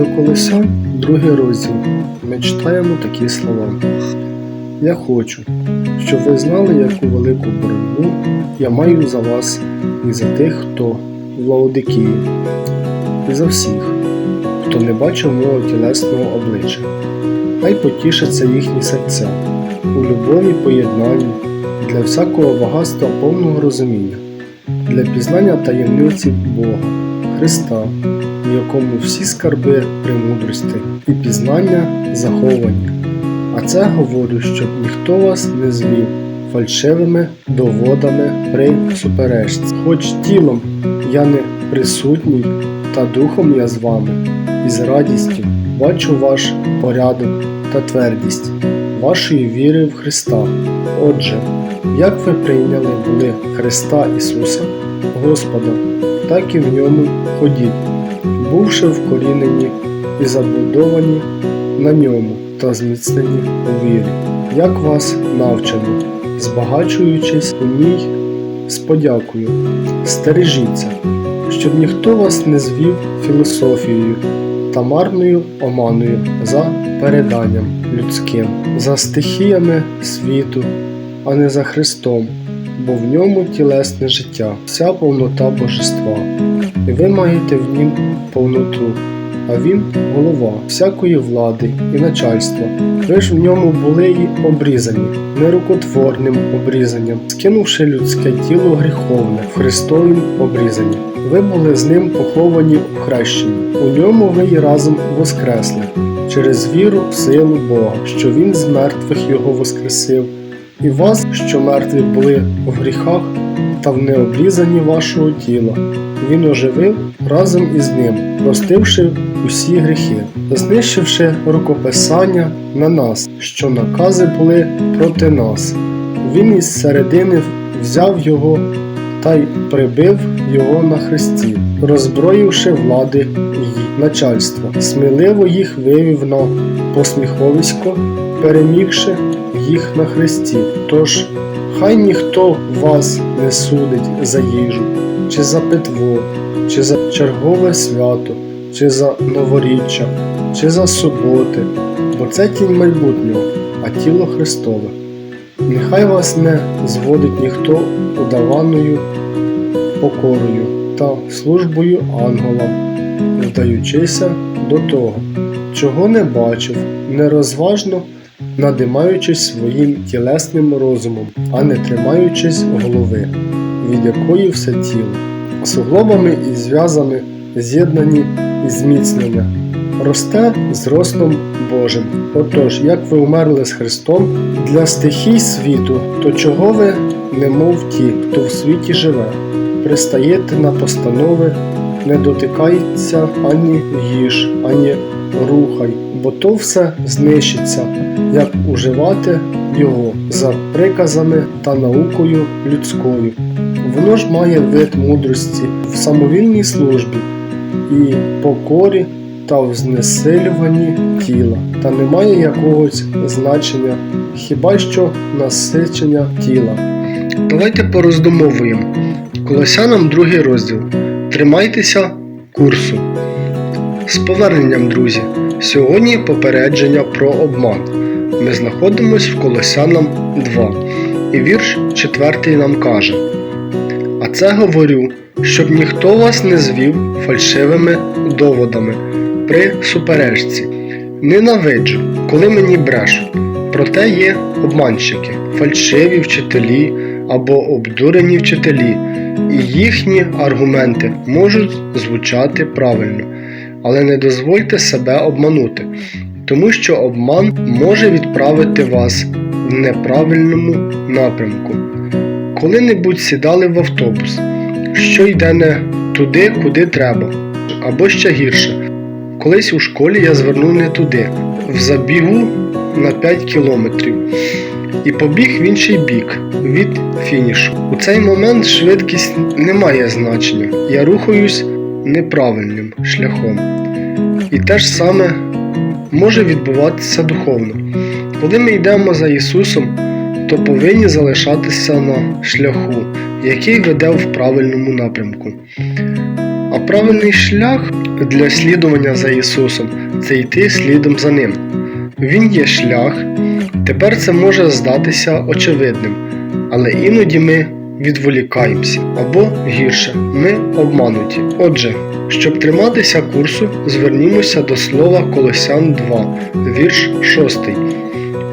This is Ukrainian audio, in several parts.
до Колеса, другий розділ, ми читаємо такі слова. Я хочу, щоб ви знали, яку велику боротьбу я маю за вас і за тих, хто в Лаодикії, і за всіх, хто не бачив мого тілесного обличчя. Хай потішаться їхні серця у любові поєднанні для всякого багатства повного розуміння, для пізнання таємниці Бога, Христа, в якому всі скарби премудрості і пізнання заховані. А це говорю, щоб ніхто вас не звів фальшивими доводами при суперечці. Хоч тілом я не присутній, та духом я з вами, і з радістю бачу ваш порядок та твердість вашої віри в Христа. Отже, як ви прийняли були Христа Ісуса, Господа, так і в ньому ходіть, бувши вкорінені і забудовані на ньому та зміцнені у вірі, як вас навчено, збагачуючись у ній з подякою, стережіться, щоб ніхто вас не звів філософією та марною оманою за переданням людським, за стихіями світу, а не за Христом, бо в ньому тілесне життя, вся повнота божества, і ви маєте в нім повноту, а він голова всякої влади і начальства. Ви ж в ньому були і обрізані, нерукотворним обрізанням, скинувши людське тіло гріховне в Христовім обрізанні. Ви були з ним поховані у хрещенні. У ньому ви й разом воскресли через віру в силу Бога, що Він з мертвих його воскресив, і вас, що мертві були в гріхах та в необрізанні вашого тіла, Він оживив разом із ним, простивши усі гріхи, знищивши рукописання на нас, що накази були проти нас. Він із середини взяв його та й прибив його на хресті, роззброївши влади й начальства, сміливо їх вивів на посміховисько, перемігши їх на хресті. Тож хай ніхто вас не судить за їжу, чи за питво, чи за чергове свято, чи за новоріччя, чи за суботи, бо це тінь майбутнього, а тіло Христове. Нехай вас не зводить ніхто удаваною покорою та службою ангелам, вдаючися до того, чого не бачив, нерозважно надимаючись своїм тілесним розумом, а не тримаючись голови, від якої все тіло, суглобами і зв'язами з'єднані і зміцнення, росте з ростом Божим. Отож, як ви умерли з Христом для стихій світу, то чого ви, немов ті, хто в світі живе, пристаєте на постанови, не дотикається ані їж, ані рухай, бо то все знищиться, як уживати його за приказами та наукою людською. Воно ж має вид мудрості в самовільній службі і покорі та в знесилюванні тіла, та не має якогось значення, хіба що насичення тіла. Давайте пороздумовуємо. Колосянам другий розділ. Тримайтеся курсу. З поверненням, друзі. Сьогодні попередження про обман. Ми знаходимося в Колосянам 2. І вірш 4 нам каже: А це говорю, щоб ніхто вас не звів фальшивими доводами при суперечці. Ненавиджу, коли мені брешуть. Проте є обманщики, фальшиві вчителі або обдурені вчителі, і їхні аргументи можуть звучати правильно, але не дозвольте себе обманути, тому що обман може відправити вас в неправильному напрямку. Коли-небудь сідали в автобус, що йде не туди, куди треба, або ще гірше. Колись у школі я звернув не туди, в забігу на 5 кілометрів і побіг в інший бік від фінішу. У цей момент швидкість не має значення. Я рухаюсь неправильним шляхом. І те ж саме може відбуватися духовно. Коли ми йдемо за Ісусом, то повинні залишатися на шляху, який веде в правильному напрямку. А правильний шлях для слідування за Ісусом це йти слідом за Ним. Він є шлях, тепер це може здатися очевидним, але іноді ми відволікаємося або гірше, ми обмануті. Отже, щоб триматися курсу, звернімося до слова Колосян 2, вірш 6.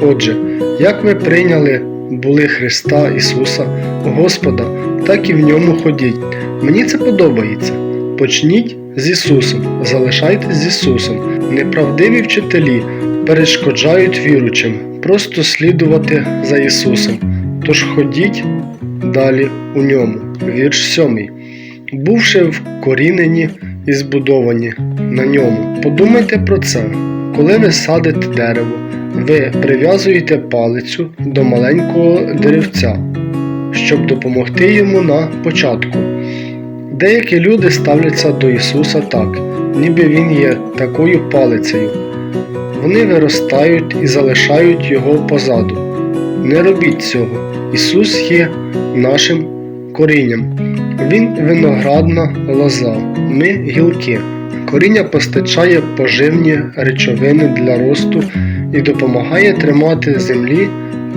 Отже, як ви прийняли були Христа Ісуса, Господа, так і в ньому ходіть. Мені це подобається. Почніть з Ісусом, залишайтесь з Ісусом. Неправдиві вчителі перешкоджають віручим просто слідувати за Ісусом. Тож ходіть далі у ньому. Вірш 7. Бувши вкорінені і збудовані на ньому. Подумайте про це. Коли ви садите дерево, ви прив'язуєте палицю до маленького деревця, щоб допомогти йому на початку. Деякі люди ставляться до Ісуса так, ніби Він є такою палицею. Вони виростають і залишають його позаду. Не робіть цього. Ісус є нашим корінням. Він виноградна лоза, ми гілки. Коріння постачає поживні речовини для росту і допомагає тримати землі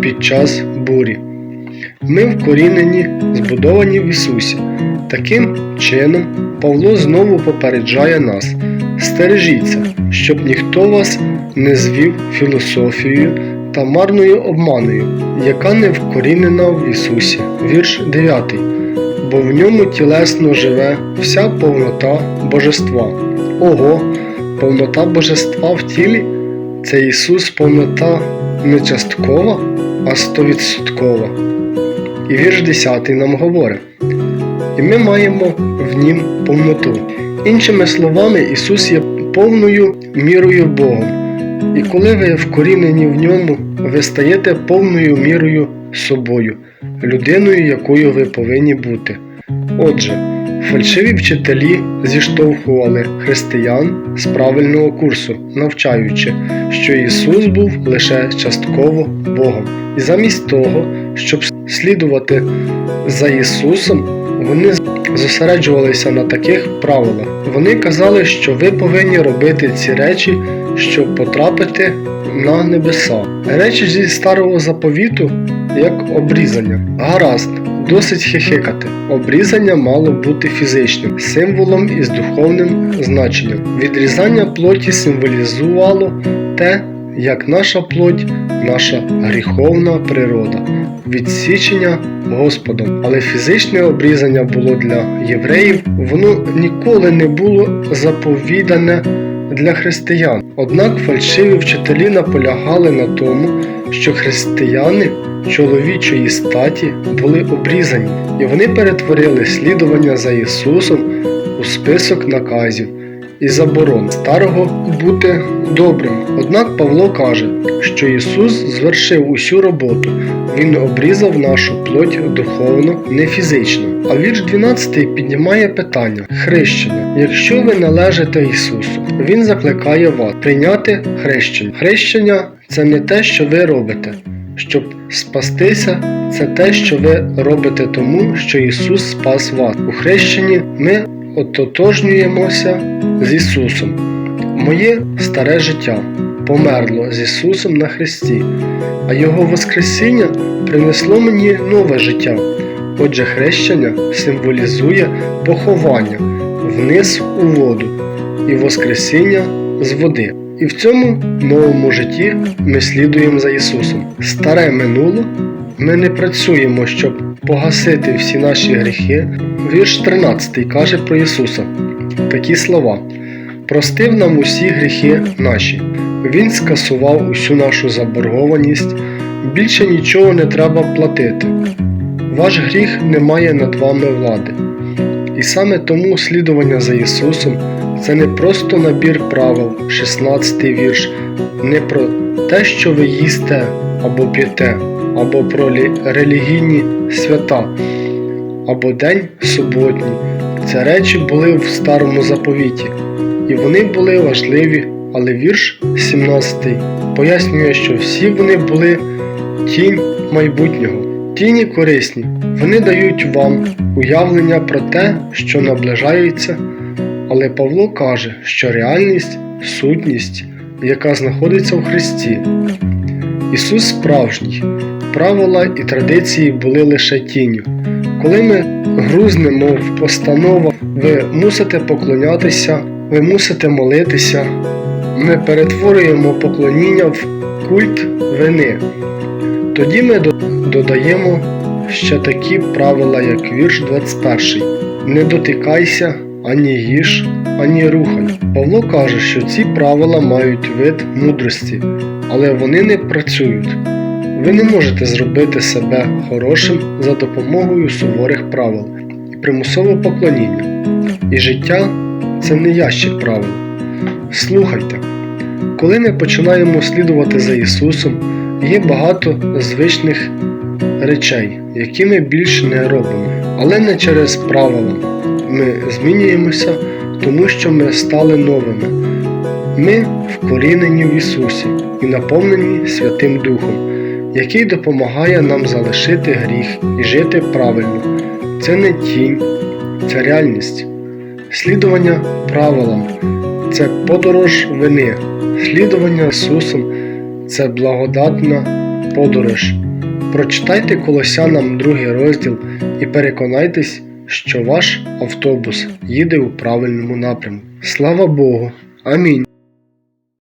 під час бурі. Ми вкорінені, збудовані в Ісусі. Таким чином, Павло знову попереджає нас: стережіться, щоб ніхто вас не звів філософією та марною обманою, яка не вкорінена в Ісусі. Вірш 9. Бо в ньому тілесно живе вся повнота Божества. Ого, повнота Божества в тілі це Ісус повнота не часткова, а стовідсоткова. І вірш 10 нам говорить. І ми маємо в нім повноту. Іншими словами, Ісус є повною мірою Богом. І коли ви вкорінені в ньому, ви стаєте повною мірою собою, людиною, якою ви повинні бути. Отже, фальшиві вчителі зіштовхували християн з правильного курсу, навчаючи, що Ісус був лише частково Богом. І замість того, щоб слідувати за Ісусом, вони зосереджувалися на таких правилах. Вони казали, що ви повинні робити ці речі, щоб потрапити на небеса. Речі зі старого заповіту, як обрізання. Гаразд, досить хихикати. Обрізання мало бути фізичним, символом із духовним значенням. Відрізання плоті символізувало те, як наша плоть, наша гріховна природа, відсічення Господом. Але фізичне обрізання було для євреїв, воно ніколи не було заповідане для християн. Однак фальшиві вчителі наполягали на тому, що християни чоловічої статі були обрізані, і вони перетворили слідування за Ісусом у список наказів і заборон старого бути добрим. Однак Павло каже, що Ісус звершив усю роботу, Він обрізав нашу плоть духовно, не фізично. А вірш 12 піднімає питання хрещення. Якщо ви належите Ісусу, Він закликає вас прийняти хрещення. Хрещення це не те, що ви робите. Щоб спастися, це те, що ви робите тому, що Ісус спас вас. У хрещенні ми ототожнюємося з Ісусом. Моє старе життя померло з Ісусом на Христі, а Його Воскресіння принесло мені нове життя. Отже, хрещення символізує поховання вниз у воду і Воскресіння з води. І в цьому новому житті ми слідуємо за Ісусом. Старе минуло, ми не працюємо, щоб погасити всі наші гріхи. Вірш 13 каже про Ісуса такі слова: Простив нам усі гріхи наші, Він скасував усю нашу заборгованість, більше нічого не треба платити. Ваш гріх не має над вами влади. І саме тому слідування за Ісусом це не просто набір правил, 16 вірш, не про те, що ви їсте або п'єте, або про релігійні свята, або день суботній. Ці речі були в старому заповіті, і вони були важливі, але вірш 17 пояснює, що всі вони були тінь майбутнього. Тіні корисні, вони дають вам уявлення про те, що наближається, Але Павло каже, що реальність сутність, яка знаходиться в Христі. Ісус справжній, правила і традиції були лише тінню. Коли ми грузнемо в постановах, ви мусите поклонятися, ви мусите молитися, ми перетворюємо поклоніння в культ вини. Тоді ми додаємо ще такі правила, як вірш 21. Не дотикайся, ані їж, ані рухай. Павло каже, що ці правила мають вид мудрості, але вони не працюють. Ви не можете зробити себе хорошим за допомогою суворих правил і примусове поклоніння. І життя це не ящик правил. Слухайте, коли ми починаємо слідувати за Ісусом, є багато звичних речей, які ми більше не робимо, але не через правила. Ми змінюємося, тому що ми стали новими. Ми вкорінені в Ісусі і наповнені Святим Духом, який допомагає нам залишити гріх і жити правильно. Це не тінь, це реальність. Слідування правилам це подорож вини. Слідування Ісусом це благодатна подорож. Прочитайте Колосянам другий розділ і переконайтесь, що ваш автобус їде у правильному напрямку. Слава Богу! Амінь.